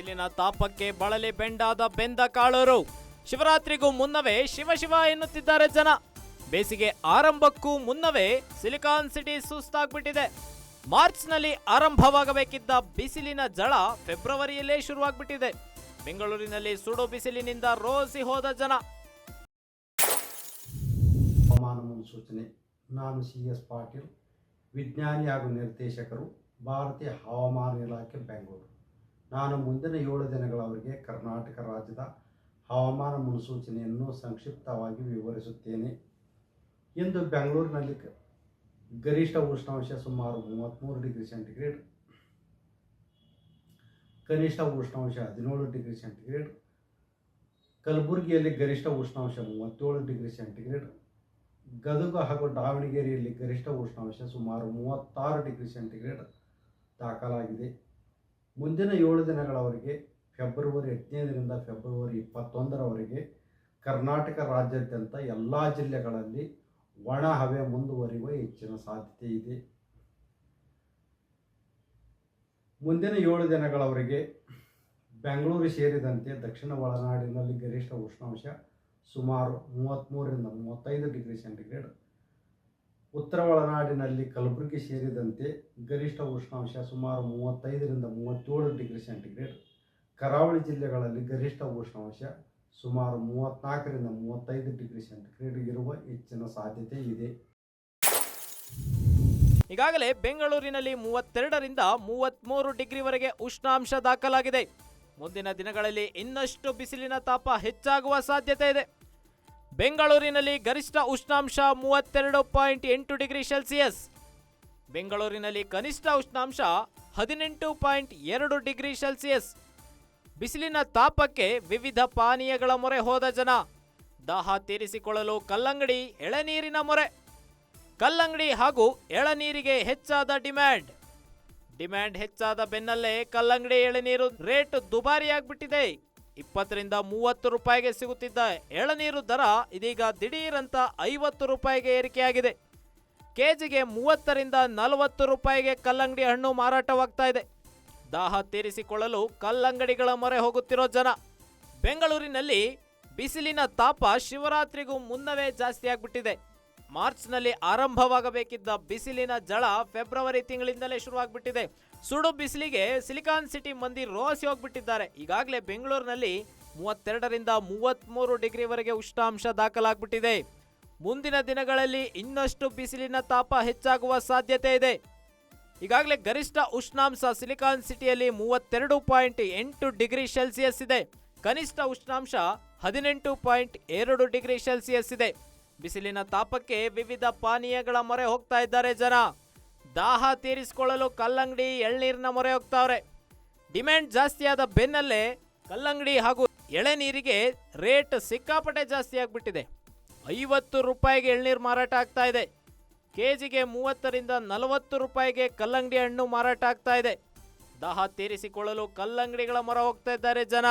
ಬಿಸಿಲಿನ ತಾಪಕ್ಕೆ ಬಳಲಿ ಬೆಂಡಾದ ಬೆಂದ ಕಾಳರು. ಶಿವರಾತ್ರಿಗೂ ಮುನ್ನವೇ ಶಿವ ಶಿವ ಎನ್ನುತ್ತಿದ್ದಾರೆ ಜನ. ಬೇಸಿಗೆ ಆರಂಭಕ್ಕೂ ಮುನ್ನವೇ ಸಿಲಿಕಾನ್ ಸಿಟಿ ಸುಸ್ತಾಗ್ಬಿಟ್ಟಿದೆ. ಮಾರ್ಚ್ನಲ್ಲಿ ಆರಂಭವಾಗಬೇಕಿದ್ದ ಬಿಸಿಲಿನ ಜಳ ಫೆಬ್ರವರಿಯಲ್ಲೇ ಶುರುವಾಗ್ಬಿಟ್ಟಿದೆ. ಬೆಂಗಳೂರಿನಲ್ಲಿ ಸುಡು ಬಿಸಿಲಿನಿಂದ ರೋಸಿ ಹೋದ ಜನ. ಹವಾಮಾನ ಮುನ್ಸೂಚನೆ ನಾನು ಸಿ ಎಸ್ ಪಾಟೀಲ್, ವಿಜ್ಞಾನಿ ಹಾಗೂ ನಿರ್ದೇಶಕರು, ಭಾರತೀಯ ಹವಾಮಾನ ಇಲಾಖೆ, ಬೆಂಗಳೂರು. ನಾನು ಮುಂದಿನ ಏಳು ದಿನಗಳವರೆಗೆ ಕರ್ನಾಟಕ ರಾಜ್ಯದ ಹವಾಮಾನ ಮುನ್ಸೂಚನೆಯನ್ನು ಸಂಕ್ಷಿಪ್ತವಾಗಿ ವಿವರಿಸುತ್ತೇನೆ. ಇಂದು ಬೆಂಗಳೂರಿನಲ್ಲಿ ಗರಿಷ್ಠ ಉಷ್ಣಾಂಶ ಸುಮಾರು ಮೂವತ್ತ್ಮೂರು ಡಿಗ್ರಿ ಸೆಂಟಿಗ್ರೇಡ್, ಕನಿಷ್ಠ ಉಷ್ಣಾಂಶ ಹದಿನೇಳು ಡಿಗ್ರಿ ಸೆಂಟಿಗ್ರೇಡ್, ಕಲಬುರಗಿಯಲ್ಲಿ ಗರಿಷ್ಠ ಉಷ್ಣಾಂಶ ಮೂವತ್ತೇಳು ಡಿಗ್ರಿ ಸೆಂಟಿಗ್ರೇಡ್, ಗದಗ ಹಾಗೂ ದಾವಣಗೆರೆಯಲ್ಲಿ ಗರಿಷ್ಠ ಉಷ್ಣಾಂಶ ಸುಮಾರು ಮೂವತ್ತಾರು ಡಿಗ್ರಿ ಸೆಂಟಿಗ್ರೇಡ್ ದಾಖಲಾಗಿದೆ. ಮುಂದಿನ ಏಳು ದಿನಗಳವರೆಗೆ ಫೆಬ್ರವರಿ ಹದಿನೈದರಿಂದ ಫೆಬ್ರವರಿ ಇಪ್ಪತ್ತೊಂದರವರೆಗೆ ಕರ್ನಾಟಕ ರಾಜ್ಯಾದ್ಯಂತ ಎಲ್ಲ ಜಿಲ್ಲೆಗಳಲ್ಲಿ ಒಣ ಹವೆ ಮುಂದುವರಿಯುವ ಹೆಚ್ಚಿನ ಸಾಧ್ಯತೆ ಇದೆ. ಮುಂದಿನ ಏಳು ದಿನಗಳವರೆಗೆ ಬೆಂಗಳೂರು ಸೇರಿದಂತೆ ದಕ್ಷಿಣ ಒಳನಾಡಿನಲ್ಲಿ ಗರಿಷ್ಠ ಉಷ್ಣಾಂಶ ಸುಮಾರು ಮೂವತ್ತ್ಮೂರರಿಂದ ಮೂವತ್ತೈದು ಡಿಗ್ರಿ ಸೆಂಟಿಗ್ರೇಡ್ ಉತ್ತರ ಒಳನಾಡಿನಲ್ಲಿ ಕಲಬುರಗಿ ಸೇರಿದಂತೆ ಗರಿಷ್ಠ ಉಷ್ಣಾಂಶ ಸುಮಾರು ಮೂವತ್ತೈದರಿಂದ ಮೂವತ್ತೇಳು ಡಿಗ್ರಿ ಸೆಂಟಿಗ್ರೇಡ್. ಕರಾವಳಿ ಜಿಲ್ಲೆಗಳಲ್ಲಿ ಗರಿಷ್ಠ ಉಷ್ಣಾಂಶ ಸುಮಾರು ಮೂವತ್ತ್ನಾಲ್ಕರಿಂದ ಮೂವತ್ತೈದು ಡಿಗ್ರಿ ಸೆಂಟಿಗ್ರೇಡ್ ಇರುವ ಹೆಚ್ಚಿನ ಸಾಧ್ಯತೆ ಇದೆ. ಈಗಾಗಲೇ ಬೆಂಗಳೂರಿನಲ್ಲಿ ಮೂವತ್ತೆರಡರಿಂದ ಮೂವತ್ತ್ಮೂರು ಡಿಗ್ರಿವರೆಗೆ ಉಷ್ಣಾಂಶ ದಾಖಲಾಗಿದೆ. ಮುಂದಿನ ದಿನಗಳಲ್ಲಿ ಇನ್ನಷ್ಟು ಬಿಸಿಲಿನ ತಾಪ ಹೆಚ್ಚಾಗುವ ಸಾಧ್ಯತೆ ಇದೆ. ಬೆಂಗಳೂರಿನಲ್ಲಿ ಗರಿಷ್ಠ ಉಷ್ಣಾಂಶ ಮೂವತ್ತೆರಡು ಪಾಯಿಂಟ್ ಎಂಟು ಡಿಗ್ರಿ ಸೆಲ್ಸಿಯಸ್. ಬೆಂಗಳೂರಿನಲ್ಲಿ ಕನಿಷ್ಠ ಉಷ್ಣಾಂಶ ಹದಿನೆಂಟು ಪಾಯಿಂಟ್ ಎರಡು ಡಿಗ್ರಿ ಸೆಲ್ಸಿಯಸ್. ಬಿಸಿಲಿನ ತಾಪಕ್ಕೆ ವಿವಿಧ ಪಾನೀಯಗಳ ಮೊರೆ ಹೋದ ಜನ. ದಾಹ ತೀರಿಸಿಕೊಳ್ಳಲು ಕಲ್ಲಂಗಡಿ, ಎಳನೀರಿನ ಮೊರೆ. ಕಲ್ಲಂಗಡಿ ಹಾಗೂ ಎಳನೀರಿಗೆ ಹೆಚ್ಚಾದ ಡಿಮ್ಯಾಂಡ್. ಡಿಮ್ಯಾಂಡ್ ಹೆಚ್ಚಾದ ಬೆನ್ನಲ್ಲೇ ಕಲ್ಲಂಗಡಿ, ಎಳನೀರು ರೇಟ್ ದುಬಾರಿಯಾಗ್ಬಿಟ್ಟಿದೆ. ಇಪ್ಪತ್ತರಿಂದ ಮೂವತ್ತು ರೂಪಾಯಿಗೆ ಸಿಗುತ್ತಿದ್ದ ಎಳನೀರು ದರ ಇದೀಗ ದಿಢೀರಂತ ಐವತ್ತು ರೂಪಾಯಿಗೆ ಏರಿಕೆಯಾಗಿದೆ. ಕೆಜಿಗೆ ಮೂವತ್ತರಿಂದ ನಲವತ್ತು ರೂಪಾಯಿಗೆ ಕಲ್ಲಂಗಡಿ ಹಣ್ಣು ಮಾರಾಟವಾಗ್ತಾ ಇದೆ. ದಾಹ ತೀರಿಸಿಕೊಳ್ಳಲು ಕಲ್ಲಂಗಡಿಗಳ ಮೊರೆ ಹೋಗುತ್ತಿರೋ ಜನ. ಬೆಂಗಳೂರಿನಲ್ಲಿ ಬಿಸಿಲಿನ ತಾಪ ಶಿವರಾತ್ರಿಗೂ ಮುನ್ನವೇ ಜಾಸ್ತಿ ಆಗ್ಬಿಟ್ಟಿದೆ ಮಾರ್ಚ್ನಲ್ಲಿ ಆರಂಭವಾಗಬೇಕಿದ್ದ ಬಿಸಿಲಿನ ಜಳ ಫೆಬ್ರವರಿ ತಿಂಗಳಿಂದಲೇ ಶುರುವಾಗ್ಬಿಟ್ಟಿದೆ. ಸುಡು ಬಿಸಿಲಿಗೆ ಸಿಲಿಕಾನ್ ಸಿಟಿ ಮಂದಿ ರೋಸಿ ಹೋಗ್ಬಿಟ್ಟಿದ್ದಾರೆ. ಈಗಾಗಲೇ ಬೆಂಗಳೂರಿನಲ್ಲಿ ಮೂವತ್ತೆರಡರಿಂದ ಮೂವತ್ತ್ಮೂರು ಡಿಗ್ರಿವರೆಗೆ ಉಷ್ಣಾಂಶ ದಾಖಲಾಗ್ಬಿಟ್ಟಿದೆ. ಮುಂದಿನ ದಿನಗಳಲ್ಲಿ ಇನ್ನಷ್ಟು ಬಿಸಿಲಿನ ತಾಪ ಹೆಚ್ಚಾಗುವ ಸಾಧ್ಯತೆ ಇದೆ. ಈಗಾಗಲೇ ಗರಿಷ್ಠ ಉಷ್ಣಾಂಶ ಸಿಲಿಕಾನ್ ಸಿಟಿಯಲ್ಲಿ ಮೂವತ್ತೆರಡು ಪಾಯಿಂಟ್ ಎಂಟು ಡಿಗ್ರಿ ಸೆಲ್ಸಿಯಸ್ ಇದೆ. ಕನಿಷ್ಠ ಉಷ್ಣಾಂಶ ಹದಿನೆಂಟು ಪಾಯಿಂಟ್ ಎರಡು ಡಿಗ್ರಿ ಸೆಲ್ಸಿಯಸ್ ಇದೆ. ಬಿಸಿಲಿನ ತಾಪಕ್ಕೆ ವಿವಿಧ ಪಾನೀಯಗಳ ಮೊರೆ ಹೋಗ್ತಾ ಇದ್ದಾರೆ ಜನ. ದಾಹ ತೀರಿಸಿಕೊಳ್ಳಲು ಕಲ್ಲಂಗಡಿ, ಎಳ್ನೀರಿನ ಮೊರೆ ಹೋಗ್ತಾವ್ರೆ. ಡಿಮ್ಯಾಂಡ್ ಜಾಸ್ತಿಯಾದ ಬೆನ್ನಲ್ಲೇ ಕಲ್ಲಂಗಡಿ ಹಾಗೂ ಎಳೆನೀರಿಗೆ ರೇಟ್ ಸಿಕ್ಕಾಪಟ್ಟೆ ಜಾಸ್ತಿ ಆಗಿಬಿಟ್ಟಿದೆ. ಐವತ್ತು ರೂಪಾಯಿಗೆ ಎಳ್ನೀರು ಮಾರಾಟ ಆಗ್ತಾ ಇದೆ. ಕೆಜಿಗೆ ಮೂವತ್ತರಿಂದ ನಲವತ್ತು ರೂಪಾಯಿಗೆ ಕಲ್ಲಂಗಡಿ ಹಣ್ಣು ಮಾರಾಟ ಆಗ್ತಾ ಇದೆ. ದಾಹ ತೀರಿಸಿಕೊಳ್ಳಲು ಕಲ್ಲಂಗಡಿಗಳ ಮೊರ ಹೋಗ್ತಾ ಇದ್ದಾರೆ ಜನ.